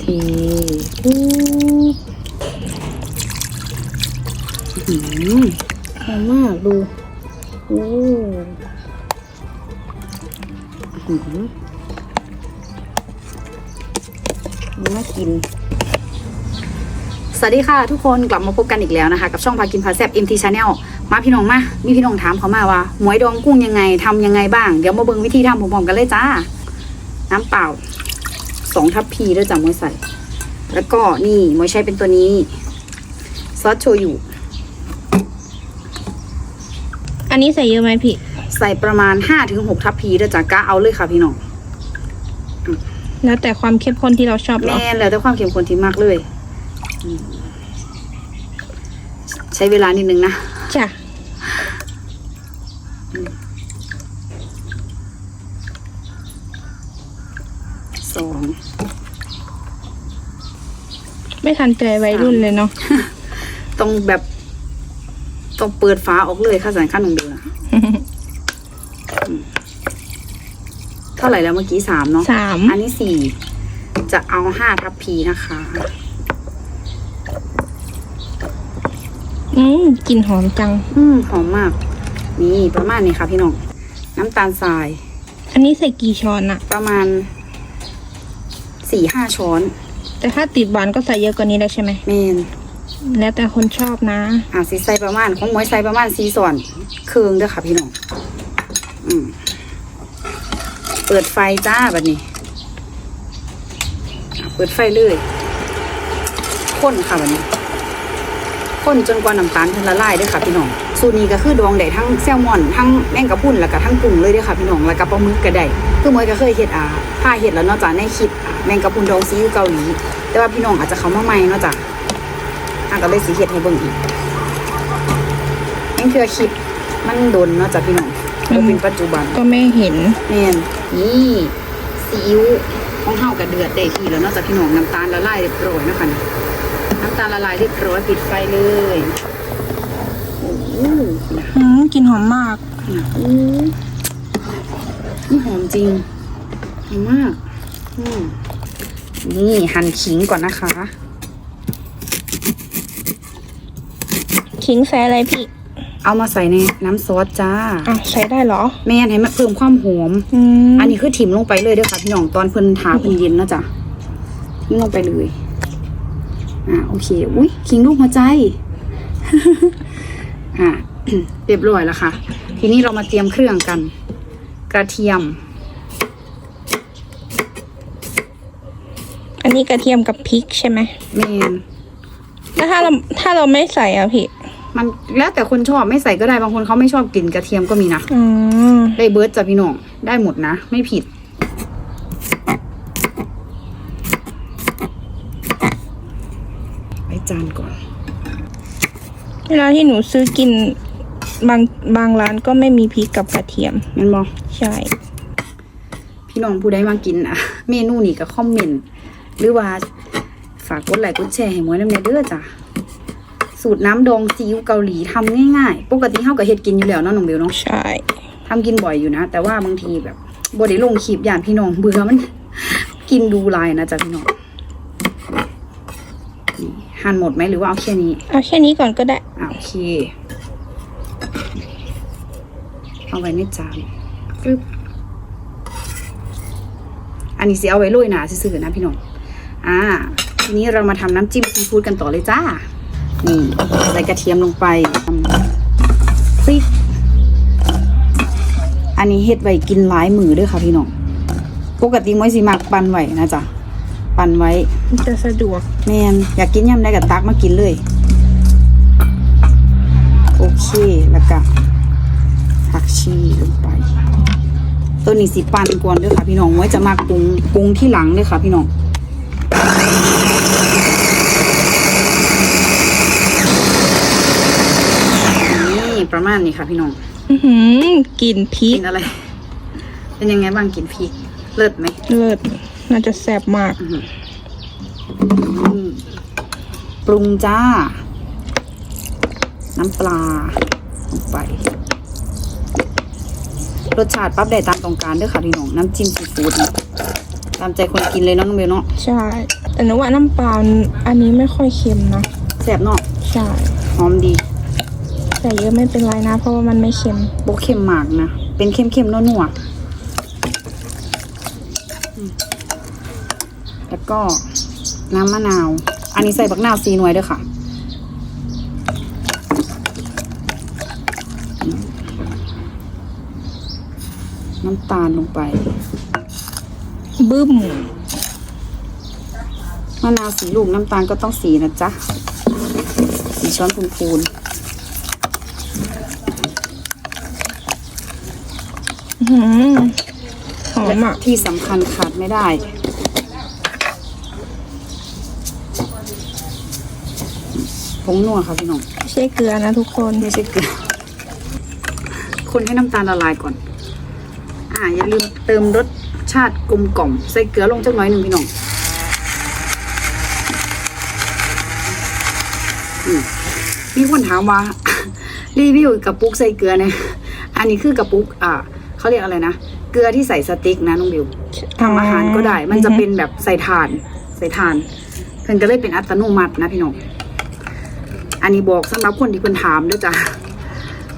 เทอู้อื้อหือหอมมากดู โอ้หือน่ากินสวัสดีค่ะทุกคนกลับมาพบกันอีกแล้วนะคะ กับช่องพากินพาแซบ MT Channel มาพี่น้องมา มีพี่น้องถามเขามาว่าหมวยดองกุ้งยังไงทำยังไงบ้าง เดี๋ยวมาเบิ่งวิธีทำพร้อมๆกันเลยจ้า น้ำเปล่า สองทัพพีด้วยจ้ะมวยใส่ แล้วก็นี่มวยใช้เป็นตัวนี้ซอสโชยุอันนี้ใส่เยอะไหมพี่ ใส่ประมาณ5-6ถึงทัพพีด้วยจ้ะกะเอาเลยค่ะพี่น้องแล้วแต่ความเข้มข้นที่เราชอบเหรอแม่นแล้วแต่ความเข้มข้นที่มากเลยอืมใช้เวลานิดนึงนะจ้ะ สอง ไม่ทันใจวัยรุ่นเลยเนาะต้องแบบต้องเปิดฟ้าออกเลยข้าวสารข้าวหนมเดือนะอืมเท่าไหร่แล้วเมื่อกี้สามเนาะสามอันนี้สี่จะเอาห้าทัพพีนะคะ อืมกลิ่นหอมจัง อืมหอมมาก นี่ประมาณนี้ค่ะพี่น้อง น้ำตาลทราย อันนี้ใส่กี่ช้อนอะประมาณสี่ห้าช้อน แต่ถ้าติดหวานก็ใส่เยอะกว่านี้แล้วใช่ไหมเมนแล้วแต่คนชอบนะอ่าสีใส่ประมาณของหมวยใส่ประมาณสี่ส่วนครึ่งเด้อค่ะพี่น้องอืมเปิดไฟจ้าแบบนี้อะเปิดไฟเลยข้นค่ะแบบนี้ข้นจนกว่าน้ำตาลเพิ่นละลายเด้วยค่ะพี่น้อง สูตรนี้ก็คือดองได้ทั้งแซลมอนทั้งแมงกะพรุนแล้วก็ทั้งกุ้งเลยเด้วยค่ะพี่น้องแล้วก็ปลาหมึกก็ได้คือหมวยก็เคยเฮ็ดอ่าผ้าเฮ็ดแล้วเนอกจากในคลิปอ่าแมงกะพรุนดองซีอิ๊วเกาหลีแต่ว่าพี่น้องอาจจะเข้ามาใหม่เนอกจากอะก็เลยสิเฮ็ดให้เบิ่งอีกนั่นคือคลิปมันโดนเนอกจากพี่น้องบ่เป็นปัจจุบันก็ไม่เห็นแม่นนี่ซีอิ๊วของเฮากับเดือดได้ทีแล้วเนอกจากพี่น้องน้ำตาลละลายเรียบร้อยนะคะนี่น้ำตาลละลายเรียบร้อยปิดไฟเลยโอ้โหนะอืมกลิ่นหอมมากนะโอ้นี่หอมจริงหอมมากอืมนี่หั่นขิงก่อนนะคะ ขิงใส่อะไรพี่เอามาใส่ในน้ำซอสจ้า อะใส่ได้เหรอ แม่นให้มันเพิ่มความหอม อืมอันนี้คือถิ่มลงไปเลยเด้อค่ะพี่น้องตอนเพิ่นทาเพิ่นเย็นเนาะจ้ะทิ้งลงไปเลย อ่าโอเค อุ้ยคิงลูกหัวใจ อ่าเรียบร้อยแล้วค่ะ ทีนี้เรามาเตรียมเครื่องกัน กระเทียม อันนี้กระเทียมกับพริกใช่ไหมเมนแล้วถ้าเราถ้าเราไม่ใส่อะพี่ มันแล้วแต่คนชอบไม่ใส่ก็ได้บางคนเขาไม่ชอบกลิ่นกระเทียมก็มีนะ อืมได้เบิร์ดจ้ะพี่น้องได้หมดนะ ไม่ผิด ไปจานก่อน เวลาที่หนูซื้อกินบางบางร้านก็ไม่มีพริกกับกระเทียม แมันบอกใช่ พี่น้องผู้ใดมากินอะ เมนูนี้ก็คอมเมนต์หรือว่าฝากกดไลค์กดแชร์ให้หมวยน้ำเนยเด้อจ้ะสูตรน้ำดองซีอิ๊วเกาหลีทำง่ายๆ ปกติเฮาก็เฮ็ดกินอยู่แล้วเนาะน้องเบลเนาะ ใช่ ทำกินบ่อยอยู่นะ แต่ว่าบางทีแบบบ่ได้ลงคลิปย่านพี่น้องเบื่อมัน กินดูหลายนะจ๊ะพี่น้อง นี่หั่นหมดไหมหรือว่าเอาแค่นี้เอาแค่นี้ก่อนก็ได้อะโอเค เอาไว้ในจานปึ๊บอันนี้สิเอาไว้โรยหนาซื่อๆนะพี่น้องอ่าทีนี้เรามาทำน้ำจิ้มซีฟู้ดกันต่อเลยจ้า นี่ใส่กระเทียมลงไปพริก อันนี้เฮ็ดไว้กินหลายมือเด้วยค่ะพี่น้อง ปกติม้อยสิมักปั่นไว้นะจ๊ะ ปั่นไว้จะสะดวกแมนอยากกินยำได้กับตักมากินเลย โอเคแล้วก็ผักชีลงไป ตัวนี้สิปันก่อนเด้วยค่ะพี่น้องไว้จะมาปรุงปรุงที่หลังเลยค่ะพี่น้องนี่ประมาณนี้ค่ะพี่น้องอือหือกลิ่นพริกิกนอะไร เป็นยังไงบ้างกินพริก เลิศไหม เลิศ น่าจะแซ่บมากอืมปรุงจ้า น้ำปลาลงไป รสชาติปรับได้ตามต้องการเด้อค่ะพี่น้องน้ำจิ้มซีฟู้ดนี่ตามใจคนกินเลยเนาะน้องเบลเนาะใช่แแต่หนูว่าน้ำปลาอันนี้ไม่ค่อยเค็มนะแซ่บเนาะใช่หอมดีแต่เยอะไม่เป็นไรนะ เพราะว่ามันไม่เค็มโบเค็มมากนะ เป็นเค็มๆนัวๆอืม แล้วก็น้ำมะนาว อันนี้ใส่บักนาวซีหน่วยด้วยค่ะ น้ำตาลลงไป บึ้ม มะนาวสีลูกน้ำตาลก็ต้องสีนะจ๊ะ สีช้อนพูนอื้อหือหอๆและมอะ ที่สำคัญขาดไม่ได้ งนัวค่ะพี่น้องไม่ใช่เกลือนะทุกคนไม่ใช่เกลือ คนให้น้ำตาลละลายก่อน อ่าอย่าลืมเติมรสชาติกลมกล่อม ใส่เกลือลงจักหน่อยหนึ่งพี่น้องอืมมีคนถามว่า รีวิวกระปุกใส่เกลือเนี่ยอันนี้คือกระปุก อ่าเขาเรียกอะไรนะเกลือที่ใส่สติ๊กนะน้องบิวทำอาหารก็ได้ มันจะเป็นแบบใส่ถ่าน ใส่ถ่านเพิ่นก็เลยเป็นอัตโนมัตินะพี่น้อง อันนี้บอกสำหรับคนที่เพิ่นถามด้วยจ้ะ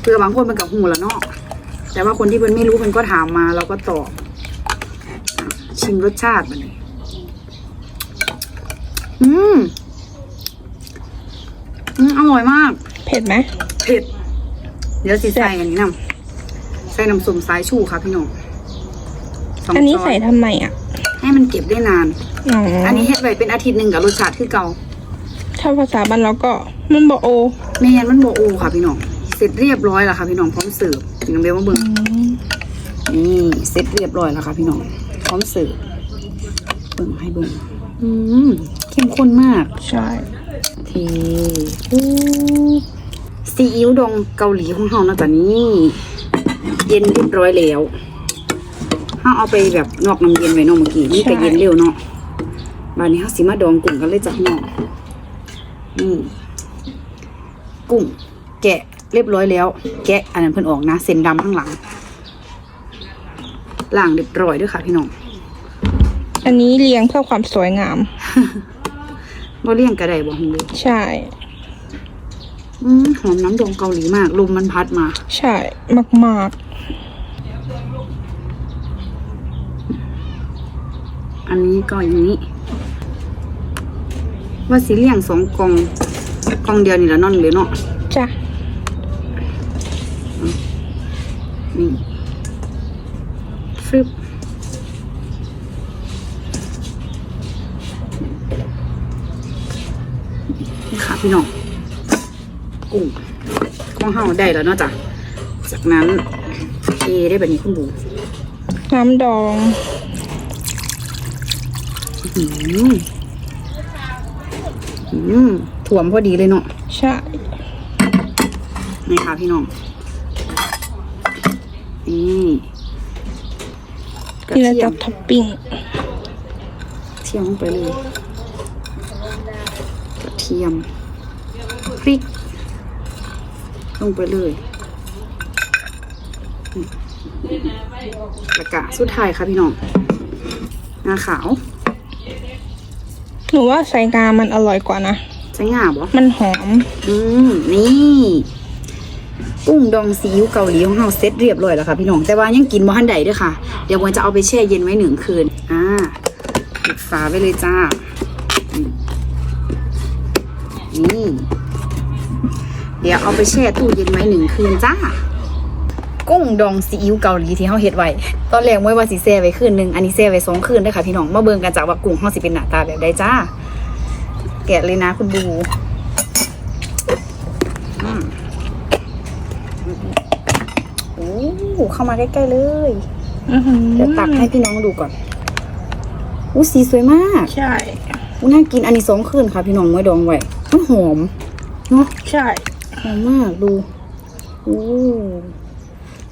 เพื่อบางคนมันกับหูแล้วเนาะแต่ว่าคนที่เพิ่นไม่รู้เพิ่นก็ถามมาเราก็ตอบอะชิมรสชาติมันเลยอืมอืมอร่อยมาก เผ็ดไหมเผ็ด เดี๋ยวสิใส่อันนี้นำใส่น้ำส้มสายชูค่ะพี่น้องสงอันนี้ช้ใส่ทำไมอะ ให้มันเก็บได้นานอ๋ออัอันนี้เฮ็ดไว้เป็นอาทิตย์หนึ่งกับรสชาติคือเก่า ถ้าภาษาบ้านเราก็มันบอกโอแม่นมันโบโอค่ะพี่น้อง เสร็จเรียบร้อยแล้วค่ะพี่น้องพร้อมเสิร์ฟพี่น้องเบลมาเบิ่งอืมนี่เสร็จเรียบร้อยแล้วค่ะพี่น้องพร้อมเสิร์ฟเบิ่งให้เบิ่งอืมเข้มข้นมากใช่เทอู้ซีอิ๊วดองเกาหลีของเฮานะจ๊ะนี่เย็นเรียบร้อยแล้วเฮาเอาไปแบบนอกน้ำเย็นไว้เนาะเมื่อกี้นี่ก็เย็นเร็วเนาะบานนี้เฮาสิมาดองกุ้งกันเลยจ้ะพี่น้อ งนี่กุ้ง แกะเรียบร้อยแล้ว แกะอันนั้นเพิ่นออกนะเส้นดำข้างหลังล้างเรียบร้อยด้วยค่ะพี่น้องอันนี้เลี้ยงเพื่อความสวยงามบ่เลี่ยงกระไดบ่หงเลยใช่อืมหอมน้ำดองเกาหลีมากลมมันพัดมา ใช่มากอันนี้ก็อย่างนี้ ว่าสีเลี่ยงสองกล่องกล่องเดียวนี่ละเนอนหรือเนาะๆจ้ะนี่ฟึบนี่ค่ะพี่น้องกุ้งของเฮาได้แล้วเนาะจ้ะจากนั้นเทได้แบบนี้คุณบูน้ำดอง อืม อืมถ่วมพอดีเลยเนาะใช่นี่ค่ะพี่น้องนี่กระนี่เราเทียจะมท็อปปิ้งเทียมลงไปเลยกระเทียมพริกลงไปเลยอืมแล้วก็สุดท้ายค่ะพี่น้องงาขาว หนูว่าใส่งามันอร่อยกว่านะใช้งาบ่มันหอม อืมนี่กุ้งดองซีอิ๊วเกาหลีของเราเซ็ตเรียบร้อยแล้วค่ะพี่น้อง แต่ว่ายังกินบ่ทันใดด้วยค่ะ เดี๋ยววันจะเอาไปแช่เย็นไว้หนึ่งคืน อ่าปิดฝาไว้เลยจ้าอืมนี่ เดี๋ยวเอาไปแช่ตู้เย็นไว้หนึ่งคืนจ้า กุ้งดองซีอิ๊วเกาหลีที่เฮาเฮ็ดไว้ ตอนแรกมวยว่าสิแช่ไว้คืนหนึงอันนี้แช่ไว้สองคืนเด้อค่ะพี่น้องมาเบิ่งกันจ้าว่ากุ้งเฮาสิเป็นหน้าตาแบบใดจ้า แกะเลยนะคุณบูอืมโอ้เข้ามาใกล้ๆเลยอื้อหือเดี๋ยวตักให้พี่น้องดูก่อนอู้สีสวยมาก ใช่อู้น่ากินอันนี้สองคืนค่ะ พี่น้องไว้ดองไว้มันหอมเนาะใช่หอมมากดูอู้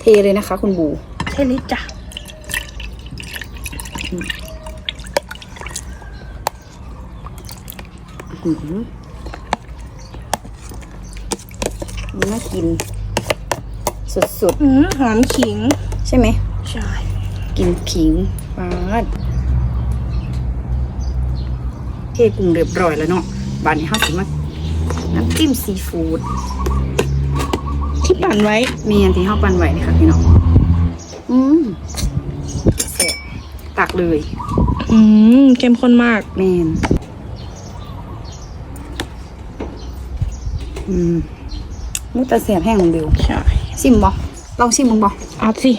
เทเลยนะคะ คุณบู ใช่เลยจ้ะหืมน่ากิน สุดอืมหอมขิง ๆ ใช่ไหม ใช่ กินขิงปาดเทกุ้งเรียบร้อยแล้วเนาะบานนี้เฮาสิมาน้ำจิ้มซีฟู้ดที่ ปั่นไว้เมียนที่เฮาปั่นไว้นี่ค่ะพี่น้องอืมแซ่บตักเลย อืมเข้มข้นมากแมนอืมมุตะแซ่บแห้งของเบลใช่ชิมบ่ลองชิมมึงบ่เอาสิ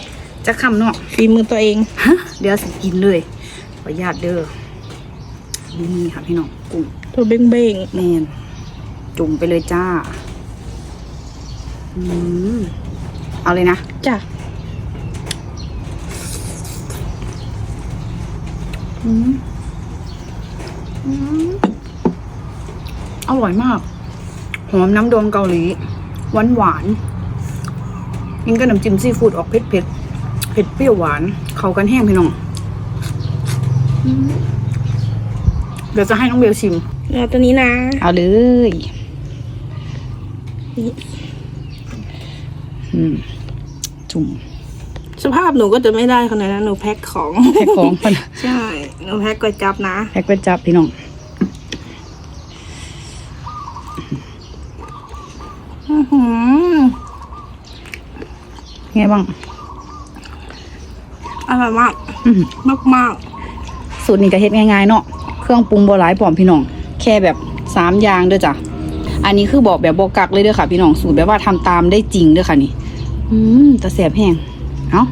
จะคำเนาะฝีมือตัวเองฮะเดี๋ยวสิกินเลยขออนุญาตเด้อนี่ค่ะพี่น้องกุ้งตัวเบ้งเบ้งแมนจุ่มไปเลยจ้า อืมเอาเลยนะๆจ้ะอืมอืมอร่อยมาก หอมน้ำดองเกาหลี หวานหวานๆยิ่งกับน้ำจิ้มซีฟู้ดออกเผ็ดเผ็ดๆเผ็ดเปรี้ยวหวาน เข้ากันแห้งพี่น้องอืมเดี๋ยวจะให้น้องเบลชิม เอาตัวนี้นะ เอาเลย อืม จุ่ม สภาพหนูก็จะไม่ได้ขนาดนั้นหนูแพ็คของ แพ็คของใช่ หนูแพ็คก๋วยจับนะ แพ็คไปจับพี่น้องอื้อหือไงบ้างอร่อยมาก อืมมากมากสูตรนี้ก็เฮ็ดง่ายๆเนาะเครื่องปรุงบ่หลายปอมพี่น้อง แค่แบบสามอย่างเด้อจ้ะอันนี้คือบอกแบบบกักเลยเด้อค่ะพี่น้องสูตรแบบว่าทำตามได้จริงเด้อค่ะนี่ อืมตะเสียบแห้งเอ้า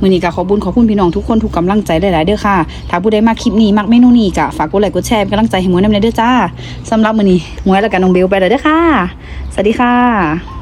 มือนี้ก็ขอบุญขอบคุณพี่น้องทุกคนทุกกำลังใจได้หลายๆเด้อค่ะ ถ้าผู้ใดมาคลิปนี้มักเมนูนี้กะฝากกดไลค์กดแชร์เป็นกำลังใจให้หมวยน้ำในเด้อจ้าสำหรับมือนี้หมวยแล้วกันน้องเบลไปเล้วเด้อค่ะ สวัสดีค่ะ